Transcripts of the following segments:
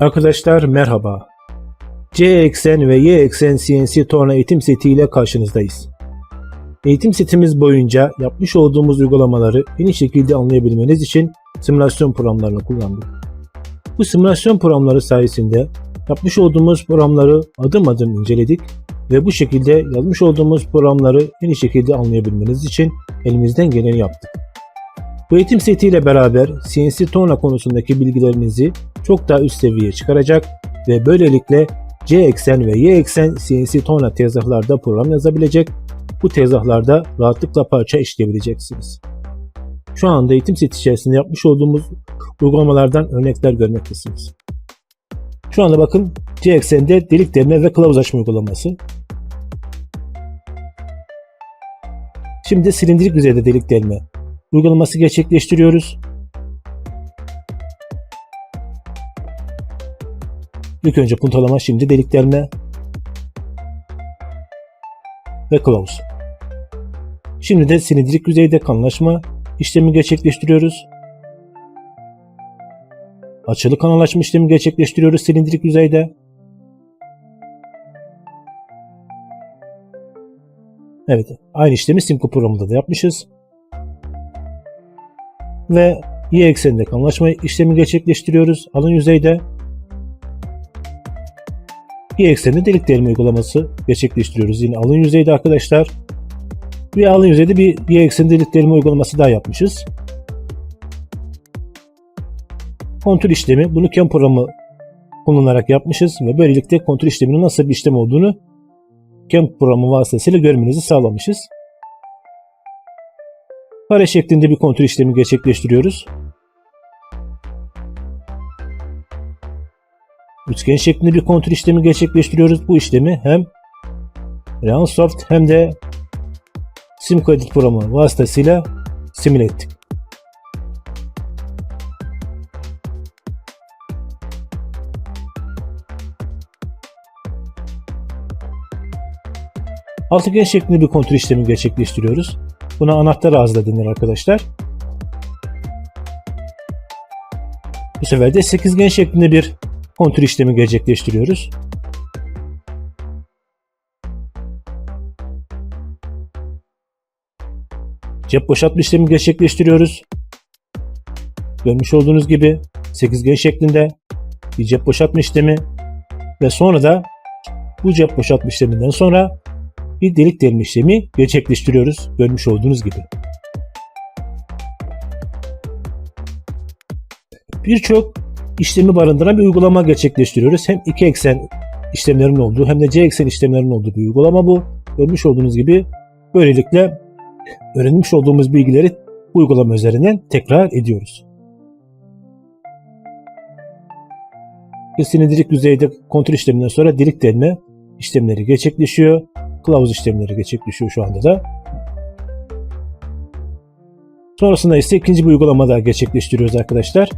Arkadaşlar merhaba. C eksen ve Y eksen CNC torna eğitim seti ile karşınızdayız. Eğitim setimiz boyunca yapmış olduğumuz uygulamaları en iyi şekilde anlayabilmeniz için simülasyon programlarını kullandık. Bu simülasyon programları sayesinde yapmış olduğumuz programları adım adım inceledik ve bu şekilde yazmış olduğumuz programları en iyi şekilde anlayabilmeniz için elimizden geleni yaptık. Bu eğitim setiyle beraber CNC torna konusundaki bilgilerinizi çok daha üst seviyeye çıkaracak ve böylelikle C eksen ve Y eksen CNC torna tezgahlarda program yazabilecek, bu tezgahlarda rahatlıkla parça işleyebileceksiniz. Şu anda eğitim seti içerisinde yapmış olduğumuz uygulamalardan örnekler görmektesiniz. Şu anda bakın C eksende delik delme ve kılavuz açma uygulaması. Şimdi silindirik yüzeyde delik delme uygulaması gerçekleştiriyoruz. İlk önce puntalama, şimdi delik delme ve kılavuz. Şimdi de silindirik yüzeyde kanlaşma işlemi gerçekleştiriyoruz. Açılı kanalaşma işlemi gerçekleştiriyoruz silindirik yüzeyde. Evet, aynı işlemi Simco programında da yapmışız. Ve y ekseninde kanlaşma işlemi gerçekleştiriyoruz alın yüzeyde. Y ekseninde delik delme uygulaması gerçekleştiriyoruz yine alın yüzeyde arkadaşlar. Ve alın yüzeyde bir y ekseninde delik delme uygulaması daha yapmışız. Kontrol işlemi bunu CAM programı kullanarak yapmışız ve böylelikle kontrol işleminin nasıl bir işlem olduğunu CAM programı vasıtasıyla görmenizi sağlamışız. Kare şeklinde bir kontrol işlemi gerçekleştiriyoruz. Üçgen şeklinde bir kontrol işlemi gerçekleştiriyoruz. Bu işlemi hem Roundsoft hem de SimCredit programı vasıtasıyla simüle ettik. Altıgen şeklinde bir kontrol işlemi gerçekleştiriyoruz. Buna anahtar ağzı da denir arkadaşlar. Bu sefer de sekizgen şeklinde bir kontür işlemi gerçekleştiriyoruz. Cep boşaltma işlemi gerçekleştiriyoruz. Görmüş olduğunuz gibi sekizgen şeklinde bir cep boşaltma işlemi ve sonra da bu cep boşaltma işleminden sonra bir delik delme işlemi gerçekleştiriyoruz görmüş olduğunuz gibi. Birçok işlemi barındıran bir uygulama gerçekleştiriyoruz. Hem iki eksen işlemlerin olduğu hem de C eksen işlemlerin olduğu bir uygulama bu. Görmüş olduğunuz gibi böylelikle öğrenmiş olduğumuz bilgileri uygulama üzerinden tekrar ediyoruz. Silindirik yüzeyde kontrol işleminden sonra delik delme işlemleri gerçekleşiyor kılavuz işlemleri gerçekleşiyor şu anda da. Sonrasında ise ikinci bir uygulama daha gerçekleştiriyoruz arkadaşlar.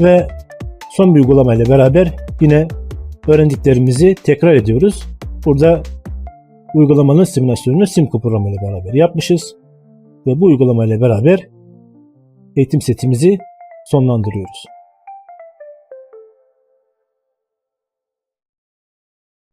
Ve son bir uygulama ile beraber yine öğrendiklerimizi tekrar ediyoruz. Burada uygulamanın simülasyonunu Simco programı ile beraber yapmışız. Ve bu uygulama ile beraber eğitim setimizi sonlandırıyoruz.